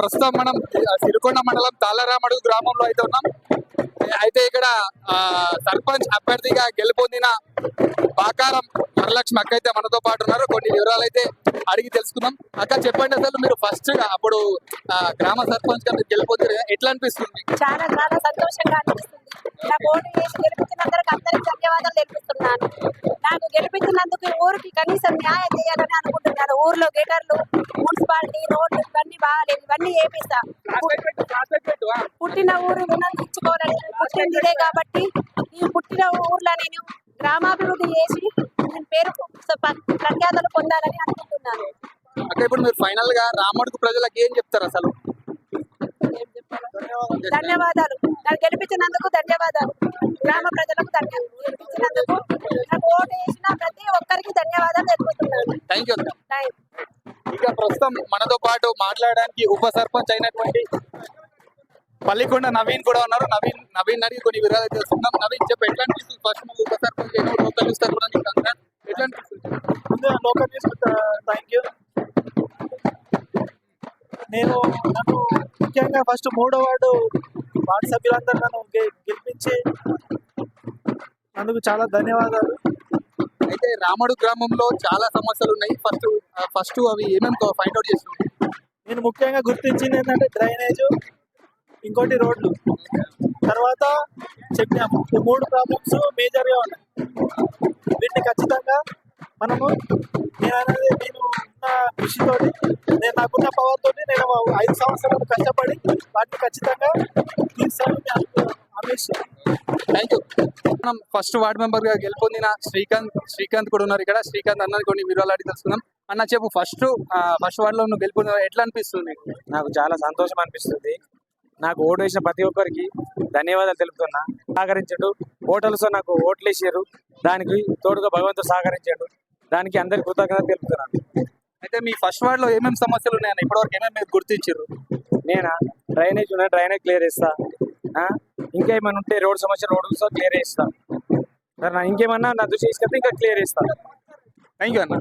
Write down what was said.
ప్రస్తుతం మనం సిరికొండ మండలం తాళరామడుగు గ్రామంలో అయితే ఉన్నాం. అయితే ఇక్కడ సర్పంచ్ అభ్యర్థిగా గెలుపొందిన బాకారం వరలక్ష్మి అక్క అయితే మనతో పాటు ఉన్నారు. కొన్ని వివరాలు అయితే అడిగి తెలుసుకుందాం. అక్క చెప్పండి అసలు మీరు ఫస్ట్ అప్పుడు గ్రామ సర్పంచ్గా మీరు గెలుపొందారు ఎట్లా అనిపిస్తుంది చాలా చాలా సంతోషంగా అనిపిస్తుంది. నాకు ఓటు వేసి గెలిపించినందరికి అందరికి ధన్యవాదాలు తెలిపిస్తున్నాను నాకు గెలిపించినందుకు ఊరికి కనీసం న్యాయం చేయాలని అనుకుంటున్నాను. ఊర్లో గిటర్లు మున్సిపాలిటీ రోడ్లు ఇవన్నీ బాగాలేదు ఇవన్నీ వేపిస్తా పుట్టిన ఊరు రుణం తీర్చుకోవాలని పుట్టింది ఇదే కాబట్టి ఈ పుట్టిన ఊర్లో నేను గ్రామాభివృద్ధి చేసి నేను పేరు ప్రఖ్యాతలు పొందాలని అనుకుంటున్నాను. అక్క ఇప్పుడు మీరు ఫైనల్గా రామడుగు ప్రజలకు ఏం చెప్తారు అసలు? ధన్యవాదాలు. గెలిపించినందుకు ధన్యవాదాలు. గ్రామ ప్రజలకు ధన్యవాదాలు. గెలిపించినందుకు నాకు ఓటు వేసిన ప్రతి ఒక్కరికి ధన్యవాదాలు తెలుపుతున్నాను. థ్యాంక్ యూ అక్క థాంక్స్. ఇక ప్రస్తుతం మనతో పాటు మాట్లాడడానికి ఉప సర్పంచ్ అయినటువంటి పల్లికొండ నవీన్ కూడా ఉన్నారు. నవీన్ నవీన్ అడిగి కొన్ని వివరాలు తెలుసుకుందాం. నవీన్ చెప్పు ఎట్లా అనిపిస్తుంది ఫస్ట్ నువ్వు ఉప సర్పంచ్ అయినా లోకల్ న్యూస్ తరఫున నీకు ఎట్లా అనిపిస్తుంది? లోకల్ న్యూస్ థ్యాంక్ యూ నేను నన్ను ముఖ్యంగా ఫస్ట్ మూడో వార్డు వార్డు సభ్యులందరూ నన్ను గెలిపించి అందుకు చాలా ధన్యవాదాలు. అయితే రామడు గ్రామంలో చాలా సమస్యలు ఉన్నాయి ఫస్ట్ ఫస్ట్ అవి ఏమేమి ఫైండ్ అవుట్ చేస్తున్నాయి నేను ముఖ్యంగా గుర్తించింది ఏంటంటే డ్రైనేజ్ ఇంకోటి రోడ్లు. తర్వాత చెప్పాము ఈ మూడు ప్రాబ్లమ్స్ మేజర్గా ఉన్నాయి. వీటిని ఖచ్చితంగా మనము నేను అనేది నేను కృషితోటి నేను నాకున్న పవర్ తోటి నేను ఐదు సంవత్సరాలు కష్టపడి వాటిని ఖచ్చితంగా తీర్చాలని థ్యాంక్ యూ మనం ఫస్ట్ వార్డ్ మెంబర్గా గెలుపొందిన శ్రీకాంత్ శ్రీకాంత్ కూడా ఉన్నారు ఇక్కడ. శ్రీకాంత్ అన్నది కొన్ని వివరాలు అడిగి తెలుసుకుందాం. అన్న చెప్పు ఫస్ట్ ఫస్ట్ వార్డ్లో నువ్వు గెలుపొందిన ఎట్లా అనిపిస్తుంది? నీకు? చాలా సంతోషం అనిపిస్తుంది. నాకు ఓటు వేసిన ప్రతి ఒక్కరికి ధన్యవాదాలు తెలుపుతున్నా. సహకరించాడు. ఓటర్లతో నాకు ఓట్లు వేసారు దానికి తోడుగా భగవంతుడు సహకరించాడు. దానికి అందరికి కృతజ్ఞత తెలుపుతున్నాను. అయితే మీ ఫస్ట్ వార్డ్లో ఏమేమి సమస్యలు ఉన్నాయన్న ఇప్పటివరకు ఏమేమి మీరు గుర్తించారు నేనా? డ్రైనేజ్ ఉన్న డ్రైనేజ్ క్లియర్ చేస్తా? ఇంకా ఏమైనా ఉంటే రోడ్ సమస్య రోడ్లతో క్లియర్ చేస్తా. సరే నా ఇంకేమన్నా నా దృష్టి తీసుకెళ్తే ఇంకా క్లియర్ చేస్తా. థ్యాంక్ యూ అన్న.